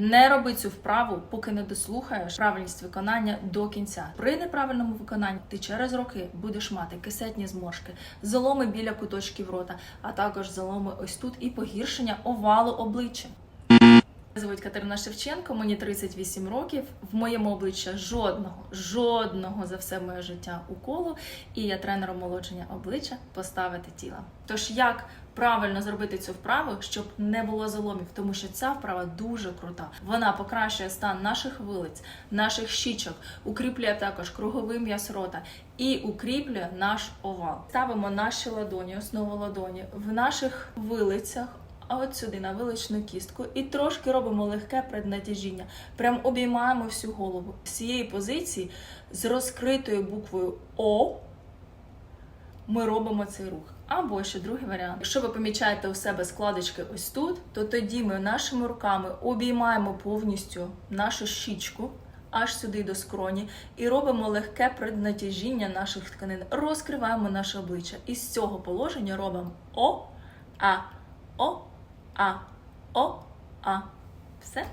Не роби цю вправу, поки не дослухаєш правильність виконання до кінця. При неправильному виконанні ти через роки будеш мати кисетні зморшки, заломи біля куточків рота, а також заломи ось тут і погіршення овалу обличчя. Звуть Катерина Шевченко, мені 38 років. В моєму обличчя жодного, жодного за все моє життя уколу, і я тренер омолодження обличчя поставити тіла. Тож як правильно зробити цю вправу, щоб не було заломів, тому що ця вправа дуже крута. Вона покращує стан наших вилиць, наших щічок, укріплює також круговий м'яз рота і укріплює наш овал. Ставимо наші ладоні, основу ладоні в наших вилицях. А от сюди на виличну кістку і трошки робимо легке преднатяжіння. Прям обіймаємо всю голову. З цієї позиції з розкритою буквою О ми робимо цей рух. Або ще другий варіант. Якщо ви помічаєте у себе складочки ось тут, то тоді ми нашими руками обіймаємо повністю нашу щічку. Аж сюди до скроні, і робимо легке преднатяжіння наших тканин. Розкриваємо наше обличчя. І з цього положення робимо О, А, О, А, О, А. Все.